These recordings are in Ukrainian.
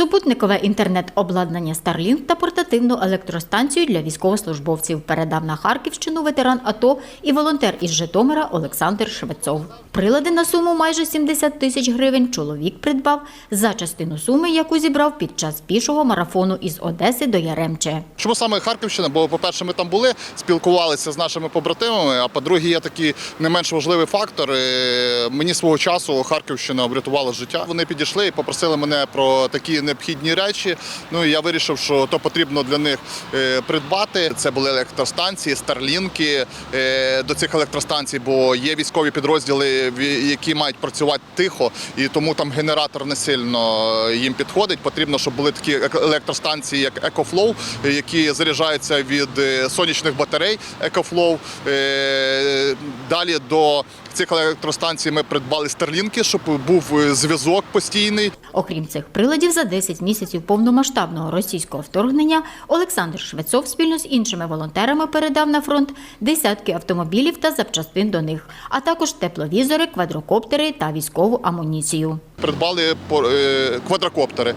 Супутникове інтернет-обладнання Starlink та портативну електростанцію для військовослужбовців передав на Харківщину ветеран АТО і волонтер із Житомира Олександр Швецов. Прилади на суму майже 70 тисяч гривень чоловік придбав за частину суми, яку зібрав під час пішого марафону із Одеси до Яремче. Чому саме Харківщина? Бо, по-перше, ми там були, спілкувалися з нашими побратимами. А по-друге, є такий не менш важливий фактор. Е, Мені свого часу Харківщина врятувала життя. Вони підійшли і попросили мене про такі необхідні речі. Ну і я вирішив, що то потрібно для них е, придбати. Це були електростанції, старлінки е, до цих електростанцій, бо є військові підрозділи, які мають працювати тихо, і тому там генератор не сильно їм підходить. Потрібно, щоб були такі ек- електростанції, як EcoFlow, е, які заряджаються від е, сонячних батарей EcoFlow. Е, Далі до цих електростанцій ми придбали старлінки, щоб був е, зв'язок постійний. Окрім цих приладів, за 10 місяців повномасштабного російського вторгнення Олександр Швецов спільно з іншими волонтерами передав на фронт десятки автомобілів та запчастин до них, а також тепловізори, квадрокоптери та військову амуніцію. Придбали е, квадрокоптери,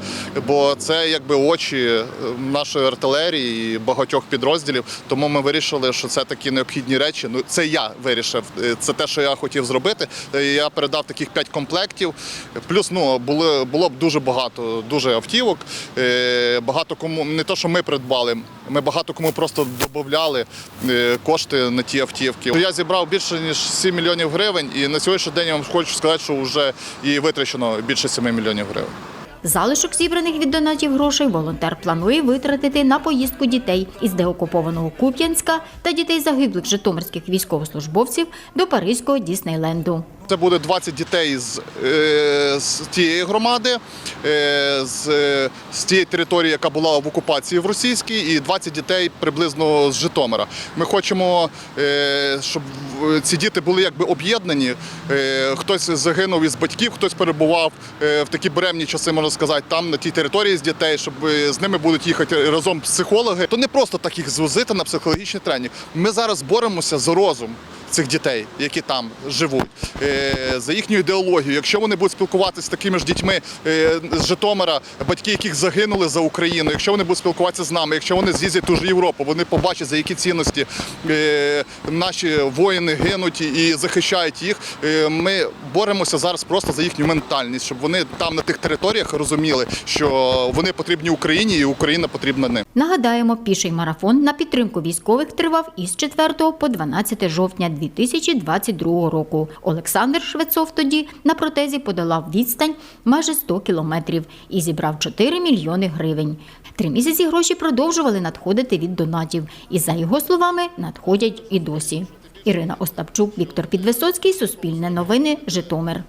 бо це якби очі е, нашої артилерії і багатьох підрозділів. Тому ми вирішили, що це такі необхідні речі. Ну це я вирішив. е, Це те, що я хотів зробити. Я передав таких п'ять комплектів. Плюс ну було, було б дуже багато, дуже автівок. Багато кому не то, що ми придбали. Ми багато кому просто додавали кошти на ті автівки. Я зібрав більше ніж 7 мільйонів гривень, і на сьогоднішній день я вам хочу сказати, що вже і витрачено більше 7 мільйонів гривень. Залишок зібраних від донатів грошей волонтер планує витратити на поїздку дітей із деокупованого Куп'янська та дітей загиблих житомирських військовослужбовців до Паризького Діснейленду. Це буде 20 дітей з, е, з тієї громади, е, з, е, з тієї території, яка була в окупації в російській, і 20 дітей приблизно з Житомира. Ми хочемо, щоб ці діти були якби об'єднані. Хтось загинув із батьків, хтось перебував в такі буремні часи, можна сказати, там на тій території з дітей, щоб з ними будуть їхати разом психологи. То не просто так їх звозити на психологічний тренінг. Ми зараз боремося за розум цих дітей, які там живуть, е, за їхню ідеологію. Якщо вони будуть спілкуватися з такими ж дітьми е, з Житомира, батьки яких загинули за Україну, якщо вони будуть спілкуватися з нами, якщо вони з'їздять ту ж Європу, вони побачать за які цінності е, наші воїни гинуть і захищають їх. Ми боремося зараз просто за їхню ментальність, щоб вони там на тих територіях розуміли, що вони потрібні Україні, і Україна потрібна ним. Нагадаємо, піший марафон на підтримку військових тривав із 4 по 12 жовтня 2022 року. Олександр Швецов тоді на протезі подолав відстань майже 100 кілометрів і зібрав 4 мільйони гривень. Три місяці гроші продовжували надходити від донатів, і за його словами надходять і досі. Ірина Остапчук, Віктор Підвисоцький, Суспільне новини, Житомир.